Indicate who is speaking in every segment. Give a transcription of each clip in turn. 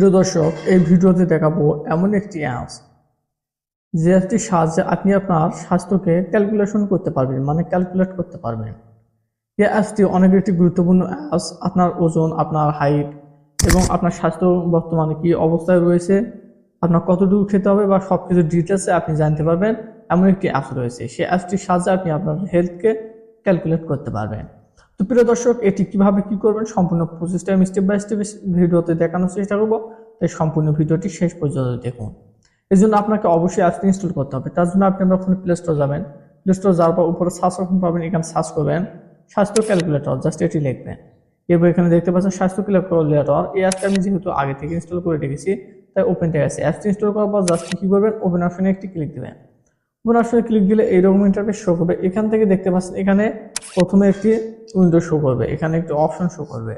Speaker 1: প্রিয় দর্শক, এই ভিডিওতে দেখাবো এমন একটি অ্যাপস যে অ্যাপটির সাহায্যে আপনি আপনার স্বাস্থ্যকে ক্যালকুলেশন করতে পারবেন মানে ক্যালকুলেট করতে পারবেন। এই অ্যাপসটি অনেক একটি গুরুত্বপূর্ণ অ্যাপস আপনার ওজন, আপনার হাইট এবং আপনার স্বাস্থ্য বর্তমানে কি অবস্থায় রয়েছে, আপনার কতটুকু খেতে হবে বা সব কিছু ডিটেলসে আপনি জানতে পারবেন। এমন একটি অ্যাপস রয়েছে। সেই অ্যাপসটির সাহায্যে আপনি আপনার হেলথকে ক্যালকুলেট করতে পারবেন। তো প্রিয় দর্শক, এটি কীভাবে কি করবেন সম্পূর্ণ প্রসেসটা আমি স্টেপ বাই স্টেপ ভিডিওতে দেখানোর চেষ্টা করব। তাই সম্পূর্ণ ভিডিওটি শেষ পর্যন্ত দেখুন। এই জন্য আপনাকে অবশ্যই অ্যাপটি ইনস্টল করতে হবে। তার জন্য আপনি আপনার ফোনে প্লে স্টোর যাবেন। প্লে স্টোর যাওয়ার পর উপরে সার্চ অপশন পাবেন। এখানে সার্চ করবেন স্বাস্থ্য ক্যালকুলেটর জাস্ট এটি লিখবেন। এবার এখানে দেখতে পাচ্ছেন স্বাস্থ্য ক্যালকুলেটর এই অ্যাপটা আমি যেহেতু আগে থেকে ইনস্টল করে রেখেছি, তাই ওপেন থেকে আছে অ্যাপটি ইনস্টল করার পর জাস্ট কি করবেন ওপেন অপশনে একটি ক্লিক দেবেন। ওপেন অপশনে ক্লিক দিলে এইরকম ইন্টারফেস শো করবে। এখান থেকে দেখতে পাচ্ছেন, এখানে প্রথমে একটি উইন্ডো শো করবে, এখানে একটি অপশন শো করবে।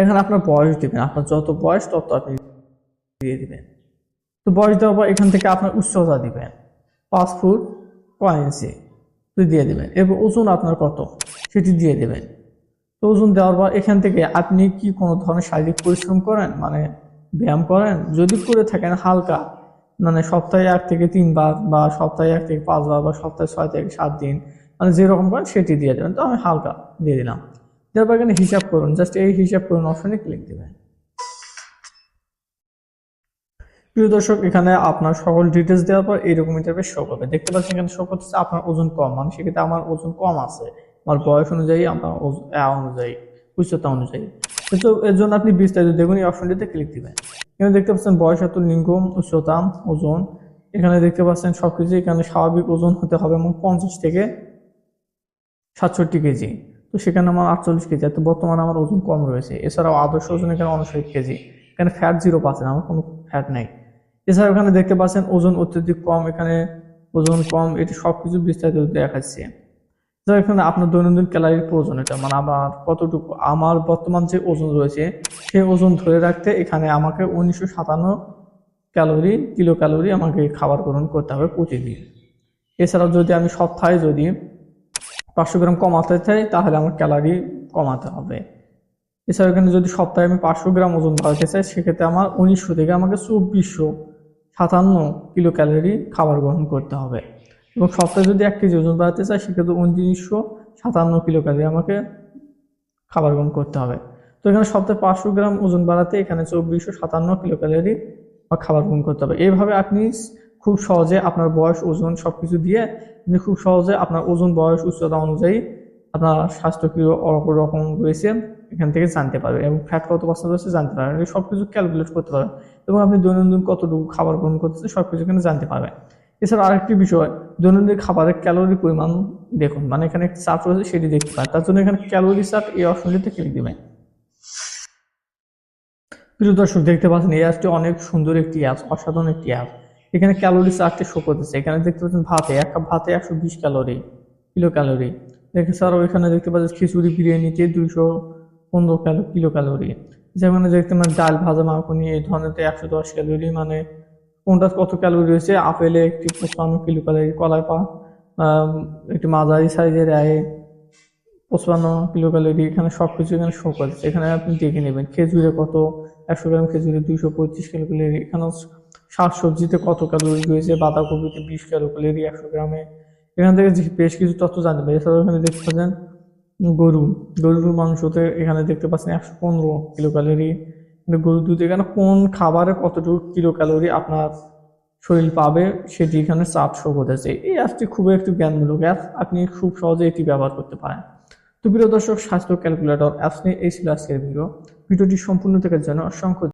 Speaker 1: এখানে আপনার বয়স দিবেন, আপনার যত বয়স তত আপনি দিয়ে দিবেন। তো বয়স দেওয়ার পর এখান থেকে আপনার উচ্চতা দিবেন, পাঁচ ফুট কয় ইঞ্চি। দিয়ে দেবেন, এরপর ওজন আপনার কত সেটি দিয়ে দেবেন। তো ওজন দেওয়ার পর এখান থেকে আপনি কি কোনো ধরনের শারীরিক পরিশ্রম করেন? মানে ব্যায়াম করেন? যদি করে থাকেন হালকা মানে সপ্তাহে এক থেকে তিনবার বা সপ্তাহে এক থেকে পাঁচবার বা সপ্তাহে ছয় থেকে সাত দিন মানে যেরকম করেন সেটি দিয়ে দেবেন। তো আমি হালকা দিয়ে দিলাম। দেওয়ার পর এখানে হিসাব করুন। জাস্ট এই হিসাব করুন অপশনে ক্লিক দেবেন। প্রিয় দর্শক, এখানে আপনার সকল ডিটেলস দেওয়ার পর এইরকম ইন্টারফেস শো করবে। দেখতে পাচ্ছেন এখানে শো করতেছে আপনার ওজন কম। মানে সেক্ষেত্রে আমার ওজন কম আছে। আমার বয়স অনুযায়ী ওজ- অনুযায়ী, উচ্চতা অনুযায়ী। তো এর জন্য আপনি বিস্তারিত দেখুন, এই অপশনটিতে ক্লিক দিবেন। এখানে দেখতে পাচ্ছেন বয়স এত লিঙ্গ, উচ্চতা, ওজন। এখানে দেখতে পাচ্ছেন সবকিছু এখানে স্বাভাবিক ওজন হতে হবে এবং পঞ্চাশ থেকে সাতষট্টি কেজি। তো সেখানে আমার আটচল্লিশ কেজি তো বর্তমানে আমার ওজন কম রয়েছে। এছাড়াও আদর্শ ওজন এখানে উনষাট কেজি। এখানে ফ্যাট জিরো পাচ্ছেন, আমার কোনো ফ্যাট নেই। এছাড়াও এখানে দেখতে পাচ্ছেন ওজন অত্যধিক কম, এখানে ওজন কম, এটি সব কিছু বিস্তারিত দেখাচ্ছে। তো এখানে আপনার দৈনন্দিন ক্যালারির প্রয়োজন এটা। মানে আমার কতটুকু, আমার বর্তমান যে ওজন রয়েছে, সেই ওজন ধরে রাখতে এখানে আমাকে উনিশশো সাতান্ন ক্যালোরি, কিলো ক্যালোরি আমাকে খাবার গ্রহণ করতে হবে প্রতিদিন। এছাড়াও যদি আমি সপ্তাহে যদি পাঁচশো গ্রাম কমাতে চাই, তাহলে আমার ক্যালারি কমাতে হবে। এছাড়া এখানে যদি সপ্তাহে আমি পাঁচশো গ্রাম ওজন বাড়াতে চাই, সেক্ষেত্রে আমার উনিশশো থেকে আমাকে চব্বিশশো সাতান্ন কিলো ক্যালোরি খাবার গ্রহণ করতে হবে। এবং সপ্তাহে যদি এক কেজি ওজন বাড়াতে চাই সেক্ষেত্রে উনত্রিশশো সাতান্ন কিলো ক্যালোরি আমাকে খাবার গ্রহণ করতে হবে। তো এখানে সপ্তাহে পাঁচশো গ্রাম ওজন বাড়াতে এখানে চব্বিশশো সাতান্ন কিলো ক্যালোরি বা খাবার গ্রহণ করতে হবে। এইভাবে আপনি খুব সহজে আপনার বয়স, ওজন সব কিছু দিয়ে আপনি খুব সহজে আপনার ওজন বয়স উচ্চতা অনুযায়ী আপনার স্বাস্থ্য কি রকম রয়েছে এখান থেকে জানতে পারবে এবং ফ্যাট কত পার্সেন্ট রয়েছে জানতে পারবেন। সব কিছু ক্যালকুলেট করতে পারবেন এবং আপনি দৈনন্দিন কতটুকু খাবার গ্রহণ করতেছে সব কিছু এখানে জানতে পারবেন। এছাড়া আরেকটি বিষয়, দৈনন্দিন খাবারের ক্যালোরি পরিমাণ দেখুন মানে এখানে চার্ট রয়েছে, সেটি দেখতে পারেন। তার জন্য এখানে ক্যালোরি চার্ট এই অপশনটিতে ক্লিক দিবেন। প্রিয় দর্শক, দেখতে পাচ্ছেন এই অ্যাপটি অনেক সুন্দর একটি অ্যাপ অসাধারণ একটি অ্যাপ এখানে ক্যালোরি চার্টটি শো করতেছে। এখানে দেখতে পাচ্ছেন ভাতে, এক কাপ ভাতে একশো বিশ ক্যালোরি কিলো ক্যালোরি এছাড়াও এখানে দেখতে পাচ্ছেন খিচুড়ি বিরিয়ানিতে দুইশো পনেরো ক্যালো কিলো ক্যালোরি যেমন দেখতে পাচ্ছেন ডাল, ভাজা, মাখনি, এই ধরনের একশো দশ ক্যালোরি মানে কোনটা কত ক্যালোরি রয়েছে? আপেলে একটি পঁচপান্ন কিলো ক্যালোরি কলায় পা একটি মাঝারি সাইজের আয়ে পঁচপান্ন কিলো ক্যালোরি এখানে সব কিছু এখানে শো করছে। এখানে আপনি দেখে নেবেন, খেজুরে কত? একশো গ্রাম খেজুরে দুইশো পঁচিশ কিলো ক্যালোরি এখানেও শাক সবজিতে কত ক্যালোরি রয়েছে? বাঁধাকপিতে বিশ কিলো ক্যালোরি একশো গ্রামে। এখান থেকে বেশ কিছু তথ্য জানতে পারি। এছাড়াও এখানে দেখতে পাচ্ছেন গরু। গরুর মাংসতে এখানে দেখতে পাচ্ছেন একশো পনেরো কিলো ক্যালোরি কিন্তু গরুর দুধ এখানে কোন খাবারে কতটুকু কিলো ক্যালোরি আপনার শরীর পাবে, সেটি এখানে চাপ শো করতেছে। এই অ্যাপটি খুবই একটি জ্ঞানমূলক অ্যাপ, আপনি খুব সহজে এটি ব্যবহার করতে পারেন। তো প্রিয় দর্শক, স্বাস্থ্য ক্যালকুলেটর অ্যাপস নিয়ে এই ছিল আজকের ভিডিও। ভিডিওটি সম্পূর্ণ থেকে জন্য অসংখ্য